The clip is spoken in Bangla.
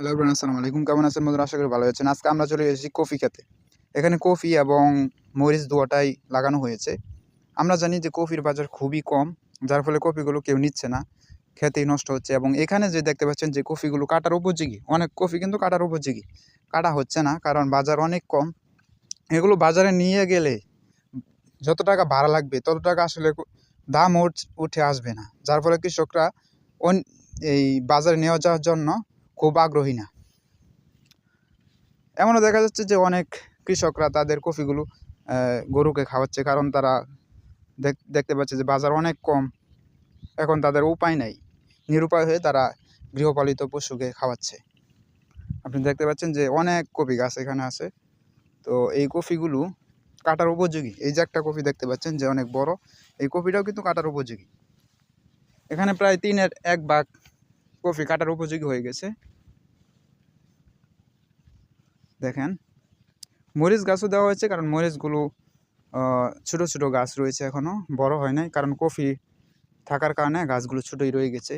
হ্যালো এভরিওয়ান আসসালামু আলাইকুম। কেমন আছেন বন্ধুরা? আশা করি ভালো আছেন। আজকে আমরা চলে এসেছি কফি খেতে। এখানে কফি এবং মরিচ দুয়াটাই লাগানো হয়েছে। আমরা জানি যে কফির বাজার খুবই কম, যার ফলে কফিগুলো কেউ নিচ্ছে না, খেতেই নষ্ট হচ্ছে। এবং এখানে যে দেখতে পাচ্ছেন যে কফিগুলো কাটার উপযোগী। অনেক কফি কিন্তু কাটার উপযোগী। কাটা হচ্ছে না, কারণ বাজার অনেক কম। এগুলো বাজারে নিয়ে গেলে যত টাকা ভাড়া লাগবে, তত টাকা আসলে দাম উঠে আসবে না। যার ফলে কৃষকরা এই বাজারে নিয়ে যাওয়ার জন্য খুব আগ্রহী না। এমনও দেখা যাচ্ছে যে অনেক কৃষকরা তাদের কফিগুলো গরুকে খাওয়াচ্ছে কারণ তারা দেখ- দেখতে পাচ্ছে যে বাজার অনেক কম। এখন তাদের উপায় নাই। নিরুপায় হয়ে তারা গৃহপালিত পশুকে খাওয়াচ্ছে। আপনি দেখতে পাচ্ছেন যে অনেক কফি গাছ এখানে আছে। তো এই কফিগুলো কাটার উপযোগী। এই যে একটা কফি দেখতে পাচ্ছেন যে অনেক বড়, এই কফিটাও কিন্তু কাটার উপযোগী। এখানে প্রায় তিনের এক ভাগ কফি কাটার উপযোগী হয়ে গেছে। দেখেন, মরিচ গাছও দেওয়া হয়েছে কারণ মরিচগুলো ছোটো ছোট গাছ রয়েছে এখনও বড় হয় নাই, কারণ কফি থাকার কারণে গাছগুলো ছোটোই রয়ে গেছে।